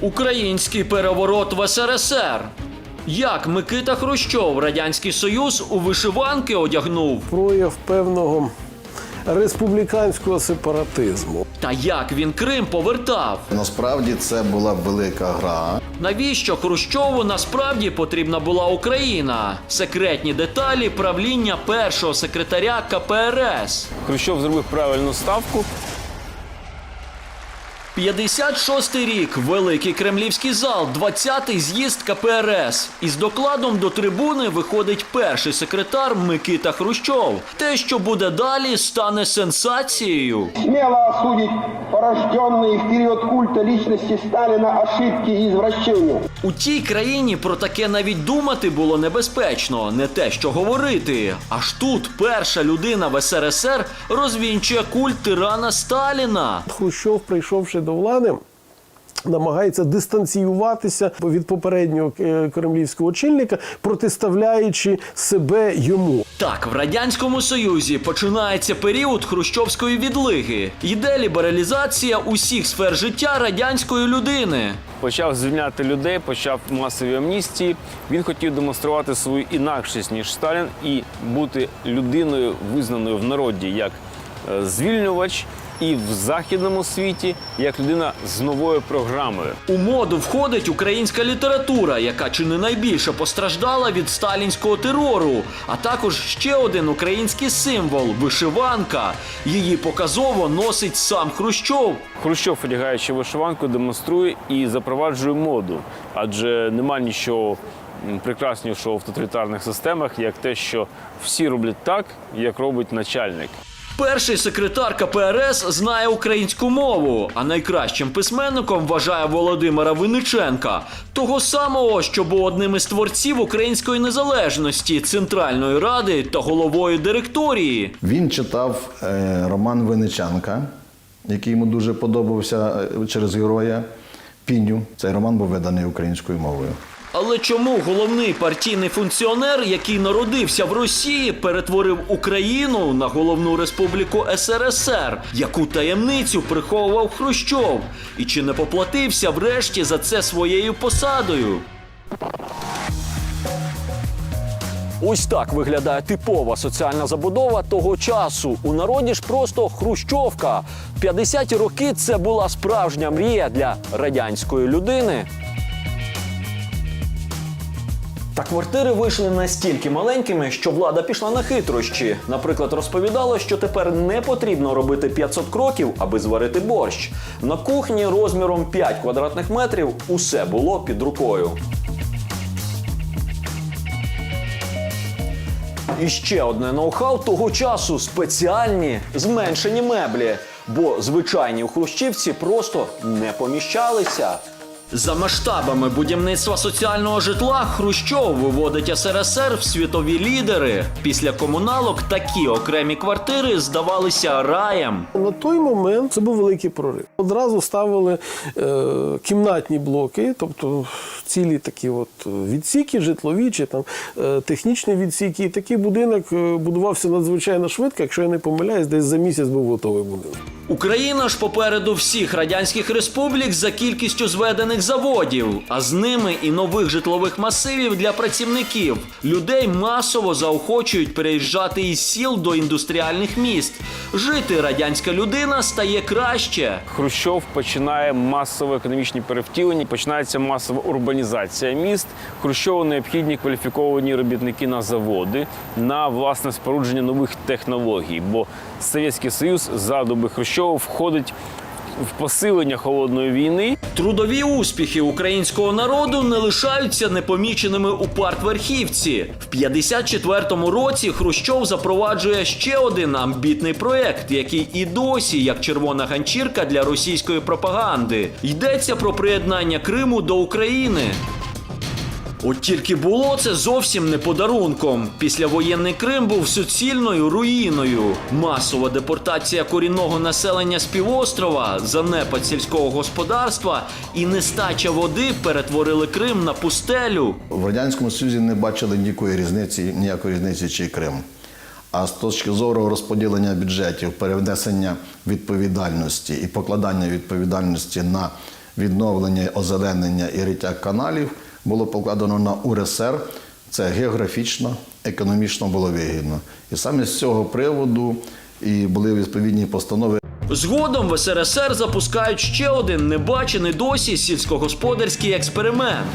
Український переворот в СРСР. Як Микита Хрущов Радянський Союз у вишиванки одягнув? прояв певного республіканського сепаратизму. Та як він Крим повертав? Насправді це була велика гра. Навіщо Хрущову насправді потрібна була Україна? Секретні деталі правління першого секретаря КПРС. Хрущов зробив правильну ставку. 56-й рік, великий кремлівський зал, 20-й з'їзд КПРС. Із докладом до трибуни виходить перший секретар Микита Хрущов. Те, що буде далі, стане сенсацією. смело осудить порожденные в период культа личности Сталина ошибки и извращения. У тій країні про таке навіть думати було небезпечно, не те, що говорити. Аж тут перша людина в СРСР розвінчує культ тирана Сталіна. Хрущов, прийшовши до влади, намагається дистанціюватися від попереднього е, кремлівського очільника, протиставляючи себе йому. Так, в радянському союзі починається період хрущовської відлиги. Йде лібералізація усіх сфер життя радянської людини. Почав звільняти людей, почав масові амністії. Він хотів демонструвати свою інакшість ніж Сталін і бути людиною, визнаною в народі як е, звільнювач, і в західному світі як людина з новою програмою. У моду входить українська література, яка чи не найбільше постраждала від сталінського терору, а також ще один український символ вишиванка. Її показово носить сам Хрущов. Хрущов, одягаючи вишиванку, демонструє і запроваджує моду, адже нема нічого прекраснішого в тоталітарних системах, як те, що всі роблять так, як робить начальник. Перший секретар КПРС знає українську мову, а найкращим письменником вважає Володимира Винниченка, того самого, що був одним із творців української незалежності, Центральної Ради та головою директорії. Він читав е, роман Винниченка, який йому дуже подобався е, через героя Піню. Цей роман був виданий українською мовою. Але чому головний партійний функціонер, який народився в Росії, перетворив Україну на головну республіку СРСР, яку таємницю приховував Хрущов? І чи не поплатився врешті за це своєю посадою? Ось так виглядає типова соціальна забудова того часу. У народі ж просто хрущовка. 50-ті роки це була справжня мрія для радянської людини. Та квартири вийшли настільки маленькими, що влада пішла на хитрощі. Наприклад, розповідала, що тепер не потрібно робити 500 кроків, аби зварити борщ. На кухні розміром 5 квадратних метрів усе було під рукою. І ще одне ноу-хау того часу спеціальні зменшені меблі, бо звичайні у хрущівці просто не поміщалися. За масштабами будівництва соціального житла Хрущов виводить СРСР в світові лідери. Після комуналок такі окремі квартири здавалися раєм. На той момент це був великий прорив. Одразу ставили е, кімнатні блоки, тобто цілі такі от відсіки, житлові чи там е, технічні відсіки. І такий будинок е, будувався надзвичайно швидко. Якщо я не помиляюсь, десь за місяць був готовий будинок. Україна ж попереду всіх радянських республік за кількістю зведених заводів, а з ними і нових житлових масивів для працівників. Людей масово заохочують переїжджати із сіл до індустріальних міст. Жити радянська людина стає краще. Хрущов починає масове економічні перевтілення, починається масова урбанізація міст. Хрущову необхідні кваліфіковані робітники на заводи, на власне спорудження нових технологій. Бо Совєтський Союз за доби Хрущова входить в посилення холодної війни. Трудові успіхи українського народу не лишаються непоміченими у партверхівці. В 54-му році Хрущов запроваджує ще один амбітний проект, який і досі як червона ганчірка для російської пропаганди. Йдеться про приєднання Криму до України. От тільки було це зовсім не подарунком. Післявоєнний Крим був суцільною руїною. Масова депортація корінного населення з півострова, занепад сільського господарства і нестача води перетворили Крим на пустелю. В Радянському Союзі не бачили ніякої різниці, ніякої різниці чи Крим. А з точки зору розподілення бюджетів, перевнесення відповідальності і покладання відповідальності на відновлення, озеленення і риття каналів було покладено на УРСР. Це географічно, економічно було вигідно. І саме з цього приводу і були відповідні постанови Згодом в СРСР запускають ще один небачений досі сільськогосподарський експеримент.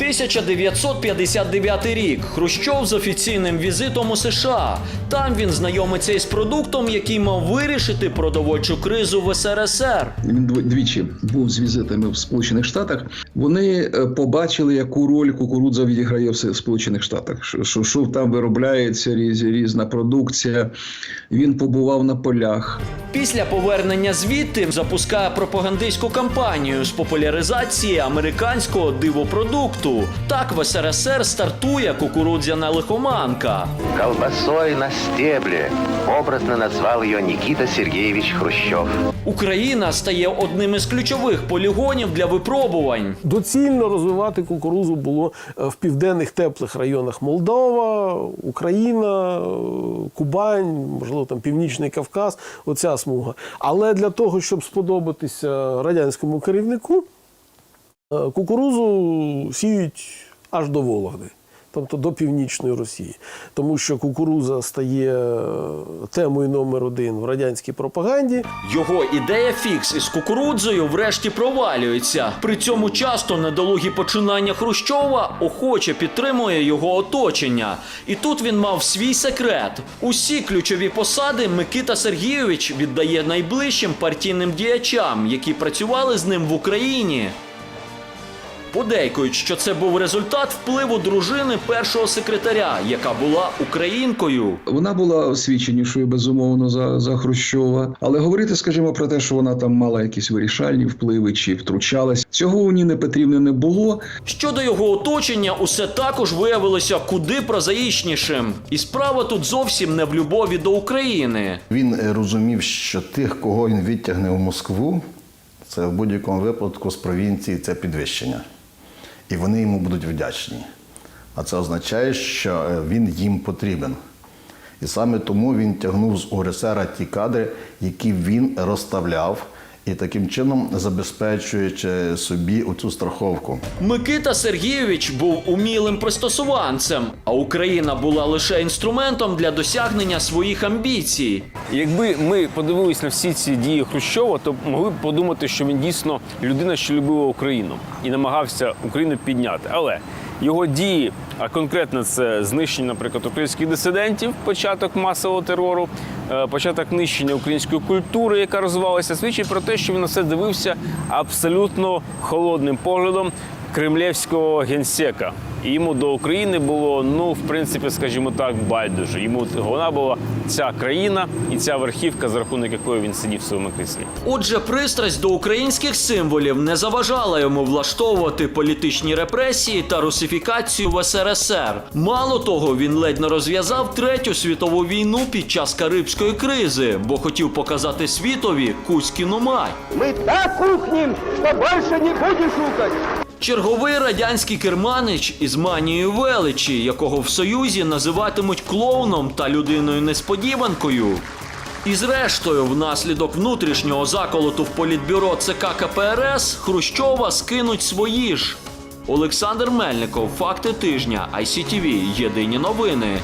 1959 рік. Хрущов з офіційним візитом у США. Там він знайомиться із продуктом, який мав вирішити продовольчу кризу в СРСР. Він дв- двічі був з візитами в Сполучених Штатах. Вони е, побачили, яку роль кукурудза відіграє в Сполучених Штатах. Що, що там виробляється різ, різна продукція. Він побував на полях. Після повернення звідти запускає пропагандистську кампанію з популяризації американського дивопродукту. Так в СРСР стартує кукурудзяна лихоманка. Колбасой на стебле. Образно назвал ее Никита Сергеевич Хрущев. Україна стає одним із ключових полігонів для випробувань. Доцільно розвивати кукурузу було е, в південних теплих районах Молдова, Україна, е, Кубань, можливо, там Північний Кавказ, оця смуга. Але для того, щоб сподобатися радянському керівнику, кукурузу сіють аж до Вологди. Тобто до північної Росії, тому що кукуруза стає е, темою номер один в радянській пропаганді. Його ідея фікс із кукурудзою врешті провалюється. При цьому часто недолугі починання Хрущова охоче підтримує його оточення. І тут він мав свій секрет. Усі ключові посади Микита Сергійович віддає найближчим партійним діячам, які працювали з ним в Україні. Подейкують, що це був результат впливу дружини першого секретаря, яка була українкою. Вона була освіченішою, безумовно, за, за Хрущова. Але говорити, скажімо, про те, що вона там мала якісь вирішальні впливи чи втручалась, цього у Ніни Петрівни не було. Щодо його оточення, усе також виявилося куди прозаїчнішим. І справа тут зовсім не в любові до України. Він е, розумів, що тих, кого він відтягне в Москву, це в будь-якому випадку з провінції це підвищення. І вони йому будуть вдячні. А це означає, що е, він їм потрібен. І саме тому він тягнув з УРСР ті кадри, які він розставляв, і таким чином забезпечуючи собі оцю страховку. Микита Сергійович був умілим пристосуванцем, а Україна була лише інструментом для досягнення своїх амбіцій. Якби ми подивились на всі ці дії Хрущова, то могли б подумати, що він дійсно людина, що любила Україну і намагався Україну підняти. Але його дії, а конкретно це знищення, наприклад, українських дисидентів, початок масового терору, е, початок нищення української культури, яка розвивалася, свідчить про те, що він на це дивився абсолютно холодним поглядом кремлівського генсека. І йому до України було, ну, в принципі, скажімо так, байдуже. Йому вона була ця країна і ця верхівка, за рахунок якої він сидів в своєму кріслі. Отже, пристрасть до українських символів не заважала йому влаштовувати політичні репресії та русифікацію в СРСР. Мало того, він ледь не розв'язав третю світову війну під час Карибської кризи, бо хотів показати світові Кузькіну мать. Мы так ухнем, что больше не будешь ухать. Черговий радянський керманич із манією величі, якого в Союзі називатимуть клоуном та людиною несподіванкою. І зрештою, внаслідок внутрішнього заколоту в політбюро ЦК КПРС Хрущова скинуть свої ж. Олександр Мельников, факти тижня, ICTV, єдині новини.